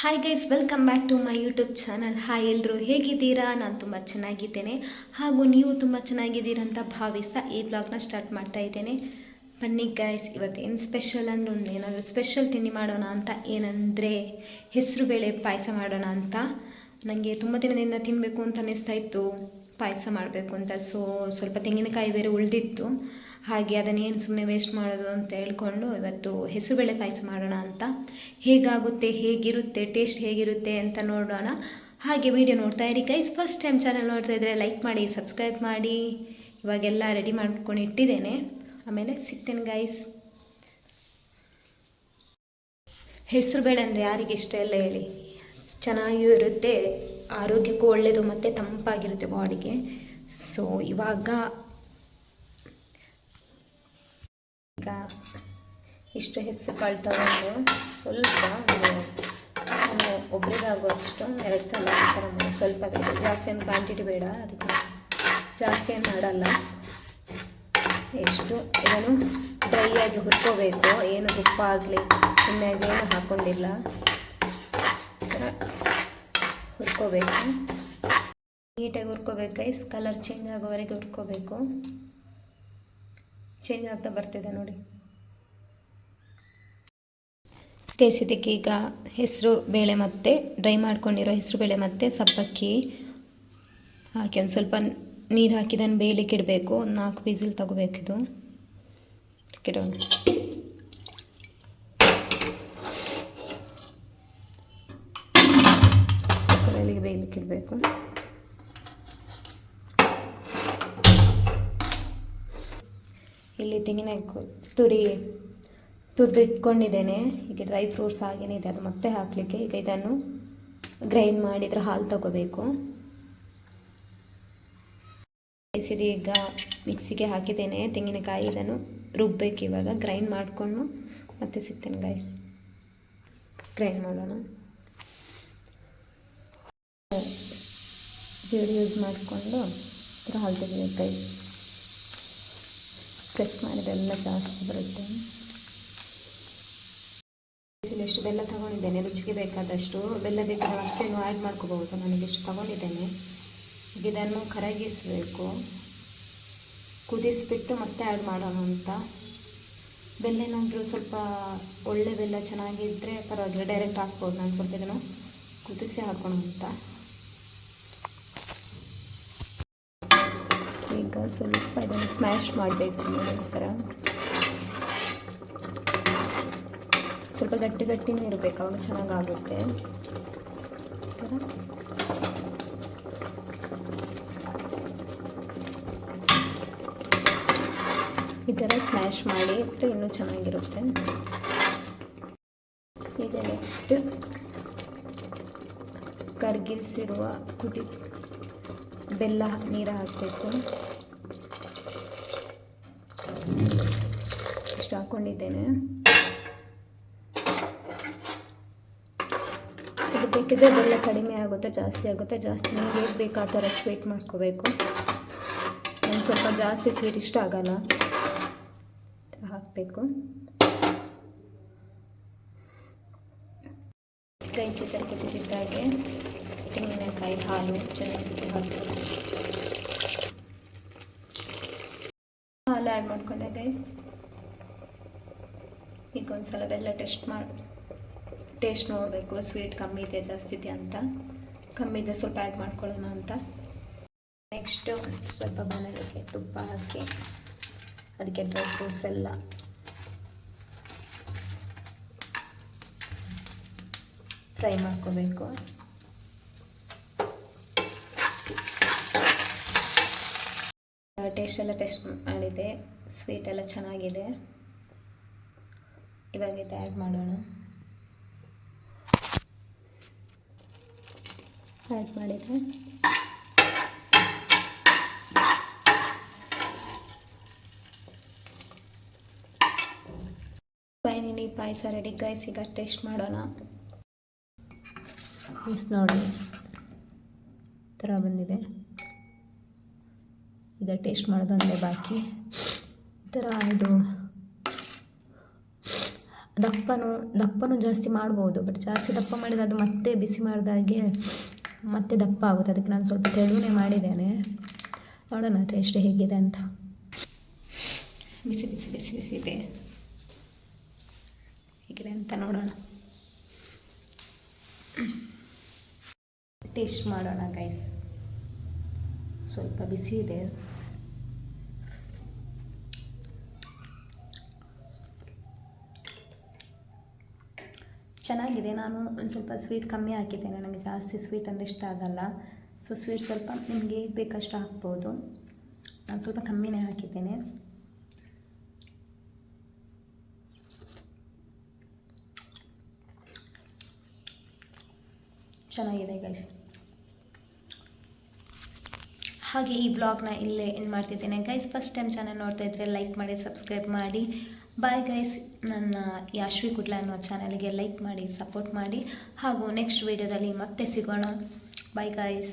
Hi guys welcome back to my YouTube channel hi ಎಲ್ಲರೂ ಹೇಗಿದ್ದೀರಾ? ನಾನು ತುಂಬ ಚೆನ್ನಾಗಿದ್ದೇನೆ. ಹಾಗೂ ನೀವು ತುಂಬ ಚೆನ್ನಾಗಿದ್ದೀರಾ ಅಂತ ಭಾವಿಸ್ತಾ ಈ ಬ್ಲಾಗ್ನ ಸ್ಟಾರ್ಟ್ ಮಾಡ್ತಾ ಇದ್ದೇನೆ. ಬನ್ನಿ ಗೈಸ್ ಇವತ್ತೇನು ಸ್ಪೆಷಲ್ ಅಂದ್ರೆ ಒಂದು ಏನಾದರೂ ಸ್ಪೆಷಲ್ ತಿಂಡಿ ಮಾಡೋಣ ಅಂತ? ಏನಂದರೆ ಹೆಸರುಬೇಳೆ ಪಾಯಸ ಮಾಡೋಣ ಅಂತ. ನನಗೆ ತುಂಬ ದಿನದಿಂದ ತಿನ್ನಬೇಕು ಅಂತ ಅನ್ನಿಸ್ತಾ ಇತ್ತು. ಪಾಯಸ ಮಾಡಬೇಕು ಅಂತ. ಸೊ ಸ್ವಲ್ಪ ತೆಂಗಿನಕಾಯಿ ಬೇರೆ ಉಳಿದಿತ್ತು. ಹಾಗೆ ಅದನ್ನೇನು ಸುಮ್ಮನೆ ವೇಸ್ಟ್ ಮಾಡೋದು ಅಂತ ಹೇಳ್ಕೊಂಡು ಇವತ್ತು ಹೆಸರುಬೇಳೆ ಪಾಯಸ ಮಾಡೋಣ ಅಂತ. ಹೇಗಾಗುತ್ತೆ, ಹೇಗಿರುತ್ತೆ ಟೇಸ್ಟ್ ಹೇಗಿರುತ್ತೆ ಅಂತ ನೋಡೋಣ. ಹಾಗೆ ವಿಡಿಯೋ ನೋಡ್ತಾ ಇರಿ ಗೈಸ್ ಫಸ್ಟ್ ಟೈಮ್ ಚಾನಲ್ ನೋಡ್ತಾ ಇದ್ರೆ ಲೈಕ್ ಮಾಡಿ ಸಬ್ಸ್ಕ್ರೈಬ್ ಮಾಡಿ. ಇವಾಗೆಲ್ಲ ರೆಡಿ ಮಾಡ್ಕೊಂಡು ಇಟ್ಟಿದ್ದೇನೆ. ಆಮೇಲೆ ಸಿಗ್ತೇನೆ ಗೈಸ್ ಹೆಸರುಬೇಳೆ ಅಂದರೆ ಯಾರಿಗೆ ಇಷ್ಟ ಇಲ್ಲ ಹೇಳಿ. ಚೆನ್ನಾಗಿಯೂ ಇರುತ್ತೆ, ಆರೋಗ್ಯಕ್ಕೂ ಒಳ್ಳೆಯದು ಮತ್ತು ತಂಪಾಗಿರುತ್ತೆ ಬಾಡಿಗೆ ಸೊ ಇವಾಗ ಇಷ್ಟು ಹೆಸರು ಕಾಳು ತಗೊಂಡು ಸ್ವಲ್ಪ ಒಂದು ನಾನು ಒಬ್ರಿಗಾಗುವಷ್ಟು ಎರಡು ಸಲ ಆ ಥರ ಮಾಡಿ. ಸ್ವಲ್ಪ ಬೇಡ ಜಾಸ್ತಿ ಏನು ಕ್ವಾಂಟಿಟಿ ಬೇಡ. ಅದಕ್ಕೆ ಜಾಸ್ತಿ ಏನು ಮಾಡಲ್ಲ. ಎಷ್ಟು ಇದನ್ನು ಡ್ರೈ ಆಗಿ ಹುರ್ಕೋಬೇಕು. ಏನು ತುಪ್ಪ ಆಗಲಿ ಎಣ್ಣೆಗೆ ಏನು ಹಾಕ್ಕೊಂಡಿಲ್ಲ ಈ ಹುರ್ಕೋಬೇಕು. ನೀಟಾಗಿ ಹುರ್ಕೋಬೇಕು ಕಲರ್ ಚೇಂಜ್ ಆಗೋವರೆಗೆ ಹುರ್ಕೋಬೇಕು. ಚೇಂಜ್ ಆಗ್ತಾ ಬರ್ತಿದೆ ನೋಡಿ. ಕೇಸ್ ಇದಕ್ಕೆ ಈಗ ಹೆಸರು ಬೇಳೆ ಮತ್ತು ಡ್ರೈ ಮಾಡ್ಕೊಂಡಿರೋ ಹೆಸರು ಬೇಳೆ ಮತ್ತು, ಸಬ್ಬಕ್ಕಿ ಹಾಕಿ ಒಂದು ಸ್ವಲ್ಪ ನೀರು ಹಾಕಿದನ್ನು ಬೇಯಲಿಕ್ಕೆ ಇಡಬೇಕು. ಒಂದು ನಾಲ್ಕು ಬೀಸಲ್ ತಗೋಬೇಕಿದು ಇಡೋಣ. ಬೇಯಲಿಕ್ಕೆ ಇಡಬೇಕು. ಇಲ್ಲಿ ತೆಂಗಿನ ತುರಿ ತುರಿದಿಟ್ಕೊಂಡಿದ್ದೇನೆ. ಈಗ ಡ್ರೈ ಫ್ರೂಟ್ಸ್ ಹಾಗೇನೇ ಇದೆ. ಅದು ಮತ್ತೆ ಹಾಕಲಿಕ್ಕೆ. ಈಗ ಇದನ್ನು ಗ್ರೈಂಡ್ ಮಾಡಿದರೆ ಹಾಲು ತಗೋಬೇಕು. ಈಗ ಮಿಕ್ಸಿಗೆ ಹಾಕಿದ್ದೇನೆ. ತೆಂಗಿನಕಾಯಿ ಇದನ್ನು ರುಬ್ಬೇಕು ಇವಾಗ. ಗ್ರೈಂಡ್ ಮಾಡಿಕೊಂಡು ಮತ್ತೆ ಸಿಗ್ತೇನೆ ಗಾಯ್ಸ್ ಗ್ರೈಂಡ್ ಮಾಡೋಣ. ಜೇಡಿ ಯೂಸ್ ಮಾಡಿಕೊಂಡು ಹಾಲು ತೆಗಿಬೇಕು ಗೈಸ್ ಪ್ರೆಸ್ ಮಾಡಿದೆಲ್ಲ ಜಾಸ್ತಿ ಬರುತ್ತೆ. ಎಷ್ಟು ಬೆಲ್ಲ ತಗೊಂಡಿದ್ದೇನೆ, ರುಚಿಗೆ ಬೇಕಾದಷ್ಟು. ಬೆಲ್ಲ ಬೇಕಾದ ಅಷ್ಟೇನು ಆ್ಯಡ್ ಮಾಡ್ಕೋಬಹುದು, ನನಗೆ ಎಷ್ಟು ತಗೊಂಡಿದ್ದೇನೆ. ಇದನ್ನು ಕರಗಿಸಬೇಕು. ಕುದಿಸಿಬಿಟ್ಟು ಮತ್ತೆ ಆ್ಯಡ್ ಮಾಡೋಣ ಅಂತ. ಬೆಲ್ಲ ಏನಾದರೂ ಸ್ವಲ್ಪ ಒಳ್ಳೆ ಬೆಲ್ಲ ಚೆನ್ನಾಗಿದ್ದರೆ ಪರವಾಗಿಲ್ಲ ಡೈರೆಕ್ಟ್ ಹಾಕ್ಬೋದು. ನಾನು ಸ್ವಲ್ಪ ಇದನ್ನು ಕುದಿಸಿ ಹಾಕೋಣ ಅಂತ. ಈಗ ಸ್ವಲ್ಪ ಇದನ್ನು ಸ್ಮ್ಯಾಶ್ ಮಾಡಬೇಕು ಥರ ಸ್ವಲ್ಪ ಗಟ್ಟಿ ಗಟ್ಟಿನೇ ಇರಬೇಕು, ಅವಾಗ ಚೆನ್ನಾಗಾಗುತ್ತೆ. ಈ ಥರ ಸ್ಮ್ಯಾಶ್ ಮಾಡಿ ಇಟ್ಟು ಇನ್ನೂ ಚೆನ್ನಾಗಿರುತ್ತೆ. ಈಗ ನೆಕ್ಸ್ಟ್ ಕರ್ಗಿರಿಸಿರುವ ಕುದಿ ಬೆಲ್ಲ ನೀರು ಹಾಕಬೇಕು. ಇಷ್ಟು ಹಾಕ್ಕೊಂಡಿದ್ದೇನೆ ಇದು ಬೇಕಿದ್ರೆ ಬೆಲ್ಲ ಕಡಿಮೆ ಆಗುತ್ತೆ, ಜಾಸ್ತಿ ಆಗುತ್ತೆ. ಜಾಸ್ತಿ ನಿಮಗೆ ಹೇಗೆ ಬೇಕು ಆ ಥರ ಸ್ವೀಟ್ ಮಾಡ್ಕೋಬೇಕು. ಒಂದು ಸ್ವಲ್ಪ ಜಾಸ್ತಿ ಸ್ವೀಟ್ ಇಷ್ಟ ಆಗಲ್ಲ. ಹಾಕಬೇಕು. ಕೈಸಿ ಥರ ಕುದಿದ್ದಾಗೆ ತೆಂಗಿನಕಾಯಿ ಹಾಲು ಚೆನ್ನಾಗಿ ಹಾಕಬೇಕು. ಹಾಲು ಆ್ಯಡ್ ಮಾಡ್ಕೊಂಡೆ ಗೈಸ್ ಈಗ ಒಂದ್ಸಲ ಬೆಲ್ಲ ಟೆಸ್ಟ್ ಮಾಡಿ ಟೇಸ್ಟ್ ನೋಡಬೇಕು. ಸ್ವೀಟ್ ಕಮ್ಮಿ ಇದೆ, ಜಾಸ್ತಿ ಇದೆ ಅಂತ. ಕಮ್ಮಿ ಇದೆ, ಸ್ವಲ್ಪ ಆ್ಯಡ್ ಮಾಡ್ಕೊಳ್ಳೋಣ ಅಂತ. ನೆಕ್ಸ್ಟು ಸ್ವಲ್ಪ ಬಾಣಲಿಗೆ ತುಪ್ಪ ಹಾಕಿ, ಅದಕ್ಕೆ ಡ್ರೈ ಫ್ರೂಟ್ಸ್ ಎಲ್ಲ. ಫ್ರೈ ಮಾಡ್ಕೋಬೇಕು. ಟೇಸ್ಟ್ ಎಲ್ಲ ಟೆಸ್ಟ್ ಮಾಡಿದೆ. ಸ್ವೀಟ್ ಎಲ್ಲ ಚೆನ್ನಾಗಿದೆ. ಇವಾಗ ಇದು ಆ್ಯಡ್ ಮಾಡೋಣ. ಆ್ಯಡ್ ಮಾಡಿದರೆ. ಫೈನಲಿ ಪಾಯಸ ರೆಡಿ ಗೈಸ್ ಈಗ ಟೇಸ್ಟ್ ಮಾಡೋಣ. ಮಿಸ್ ನೋಡಿ. ಥರ ಬಂದಿದೆ. ಈಗ ಟೇಸ್ಟ್ ಮಾಡೋದಂದರೆ ಬಾಕಿ. ಈ ಥರ ಇದು ದಪ್ಪನೂ ದಪ್ಪನೂ ಜಾಸ್ತಿ ಮಾಡ್ಬೋದು ಬಟ್ ಜಾಸ್ತಿ ದಪ್ಪ ಮಾಡಿದರೆ ಅದು ಮತ್ತೆ ಬಿಸಿ ಮಾಡಿದಾಗೆ ಮತ್ತೆ ದಪ್ಪ ಆಗುತ್ತೆ. ಅದಕ್ಕೆ ನಾನು ಸ್ವಲ್ಪ ತೆಳುವೇ ಮಾಡಿದ್ದೇನೆ. ನೋಡೋಣ ಟೇಸ್ಟ್ ಹೇಗಿದೆ ಅಂತ. ಬಿಸಿ ಬಿಸಿ ಬಿಸಿ ಬಿಸಿ ಇದೆ. ಹೇಗಿದೆ ಅಂತ ನೋಡೋಣ. ಟೇಸ್ಟ್ ಮಾಡೋಣ ಗೈಸ್ ಸ್ವಲ್ಪ ಬಿಸಿ ಇದೆ. ಚೆನ್ನಾಗಿದೆ. ನಾನು ಒಂದು ಸ್ವಲ್ಪ ಸ್ವೀಟ್ ಕಮ್ಮಿ ಹಾಕಿದ್ದೇನೆ. ನನಗೆ ಜಾಸ್ತಿ ಸ್ವೀಟ್ ಅಂದರೆ ಇಷ್ಟ ಆಗಲ್ಲ. ಸೊ ಸ್ವೀಟ್ ಸ್ವಲ್ಪ ನಿಮಗೆ ಬೇಕಷ್ಟು ಹಾಕ್ಬೋದು. ನಾನು ಸ್ವಲ್ಪ ಕಮ್ಮಿನೇ ಹಾಕಿದ್ದೇನೆ. ಚೆನ್ನಾಗಿದೆ ಗೈಸ್ ಹಾಗೆ ಈ ಬ್ಲಾಗ್ನ ಇಲ್ಲೇ ಎಂಡ್ ಮಾಡ್ತಿದ್ದೇನೆ. ಗೈಸ್ ಫಸ್ಟ್ ಟೈಮ್ ಚಾನಲ್ ನೋಡ್ತಾ ಇದ್ದರೆ ಲೈಕ್ ಮಾಡಿ ಸಬ್ಸ್ಕ್ರೈಬ್ ಮಾಡಿ. ಬಾಯ್ ಗೈಸ್ ನನ್ನ ಯಾಶ್ವಿ ಕುಟ್ಲ ಅನ್ನೋ ಚಾನಲ್ಗೆ ಲೈಕ್ ಮಾಡಿ ಸಪೋರ್ಟ್ ಮಾಡಿ. ಹಾಗೂ ನೆಕ್ಸ್ಟ್ ವೀಡಿಯೋದಲ್ಲಿ ಮತ್ತೆ ಸಿಗೋಣ. Bye guys